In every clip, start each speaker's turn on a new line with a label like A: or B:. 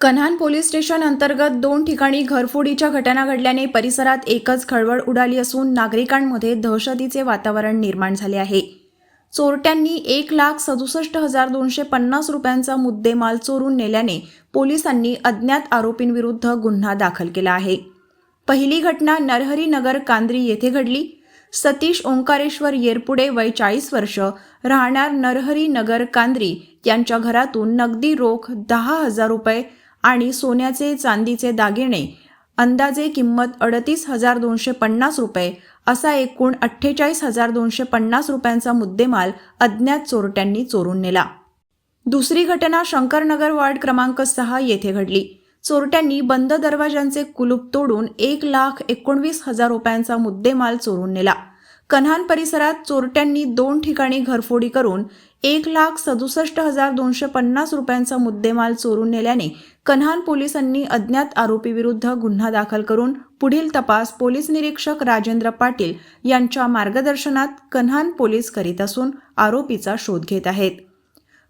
A: Kanhan police station अंतर्गत दोन ठिकाणी घरफोडीच्या घटना घडल्याने परिसरात एकच खळबळ उडाली असून नागरिकांमध्ये दहशतीचे वातावरण निर्माण झाले आहे. चोरट्यांनी एक लाख सदुसष्ट हजार दोनशे पन्नास रुपयांचा मुद्देमाल चोरून नेल्याने पोलिसांनी अज्ञात आरोपींविरुद्ध गुन्हा दाखल केला आहे. पहिली घटना नरहरी नगर कांद्री येथे घडली. सतीश ओंकारेश्वर येरपुडे वय चाळीस वर्ष राहणार नरहरी नगर कांद्री. यांच्या घरातून नगदी रोख दहा हजार रुपये आणि सोन्याचे चांदीचे दागिने. अंदाजे किंमत अडतीस हजार दोनशे पन्नास रुपये. असा एकूण अठ्ठेचाळीस हजार दोनशे पन्नास रुपयांचा मुद्देमाल अज्ञात चोरट्यांनी चोरून नेला. दुसरी घटना शंकरनगर वार्ड क्रमांक सहा येथे घडली. चोरट्यांनी बंद दरवाजांचे कुलूप तोडून एक लाख एकोणवीस हजार रुपयांचा मुद्देमाल चोरून नेला. कन्हान परिसरात चोरट्यांनी दोन ठिकाणी घरफोडी करून एक लाख सदुसष्ट हजार दोनशे पन्नास रुपयांचा मुद्देमाल चोरून नेल्याने कन्हान पोलिसांनी अज्ञात आरोपीविरुद्ध गुन्हा दाखल करून पुढील तपास पोलीस निरीक्षक राजेंद्र पाटील यांच्या मार्गदर्शनात कन्हान पोलीस करीत असून आरोपीचा शोध घेत आहेत.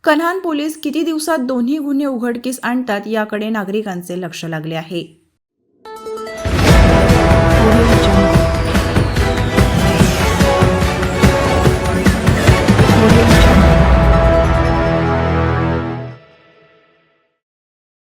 A: कन्हान पोलीस किती दिवसात दोन्ही गुन्हे उघडकीस आणतात याकडे नागरिकांचे लक्ष लागले आहे.